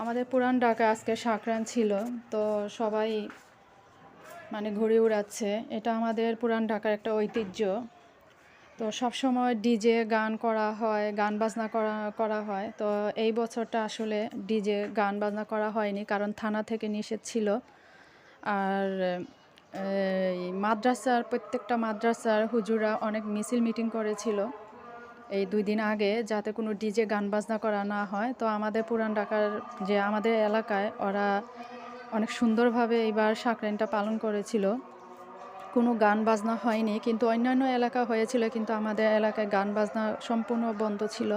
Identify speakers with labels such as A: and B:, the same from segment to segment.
A: আমাদের পুরান ঢাকা আজকে সংক্রান্ত ছিল, তো সবাই মানে ঘুরে উড়াচ্ছে। এটা আমাদের পুরান ঢাকার একটা ঐতিহ্য। তো সব সময় ডিজে গান করা হয়, গান বাজনা করা করা হয়। তো এই বছরটা আসলে ডিজে গান বাজনা করা হয়নি, কারণ থানা থেকে নিষেধ ছিল। আর মাদ্রাসার, প্রত্যেকটা মাদ্রাসার হুজুরা অনেক মিছিল মিটিং করেছিল। এই দুই দিন আগে যাতে কোনো ডিজে গান বাজনা করা না হয়, তো আমাদের পুরান ঢাকার যে আমাদের এলাকায় ওরা অনেক সুন্দরভাবে এইবার সাকরেনটা পালন করেছিল। কোনো গান বাজনা হয়নি, কিন্তু অন্যান্য এলাকা হয়েছিল, কিন্তু আমাদের এলাকায় গান বাজনা সম্পূর্ণ বন্ধ ছিল।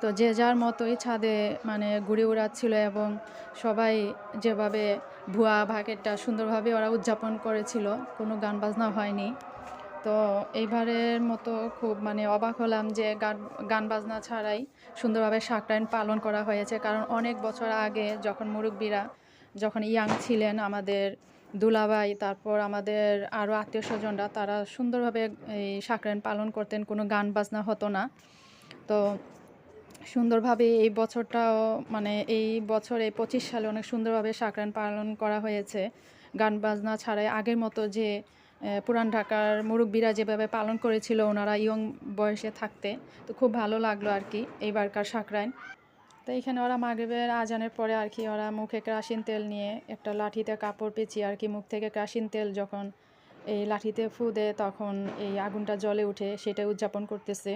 A: তো যে যার মতোই ছাদে মানে ঘুরে উড়াচ্ছিল এবং সবাই যেভাবে ভুয়া ভাগেরটা সুন্দরভাবে ওরা উদযাপন করেছিল, কোনো গান বাজনা হয়নি। তো এইবারের মতো খুব মানে অবাক হলাম যে গান গান বাজনা ছাড়াই সুন্দরভাবে সাকরাইন পালন করা হয়েছে। কারণ অনেক বছর আগে যখন মুরব্বীরা, যখন ইয়াং ছিলেন আমাদের দুলাভাই, তারপর আমাদের আরও আত্মীয় স্বজনরা, তারা সুন্দরভাবে এই সাকরাইন পালন করতেন, কোনো গান বাজনা হতো না। তো সুন্দরভাবে এই বছরটাও মানে এই বছর, এই পঁচিশ সালে অনেক সুন্দরভাবে সাকরাইন পালন করা হয়েছে। গান বাজনা ছাড়াই আগের মতো যে পুরান ঢাকার মুরব্বীরা যেভাবে পালন করেছিল, ওনারা ইয়ং বয়সে থাকতে, তো খুব ভালো লাগল আর কি এইবারকার সাকরাইন তো এখানে ওরা মাগরীবের আজানের পরে আর কি ওরা মুখে ক্রাসিন তেল নিয়ে একটা লাঠিতে কাপড় পেঁচিয়ে আর কি মুখ থেকে ক্রাসিন তেল যখন এই লাঠিতে ফু দেয় তখন এই আগুনটা জলে উঠে সেটা উদযাপন করতেছে।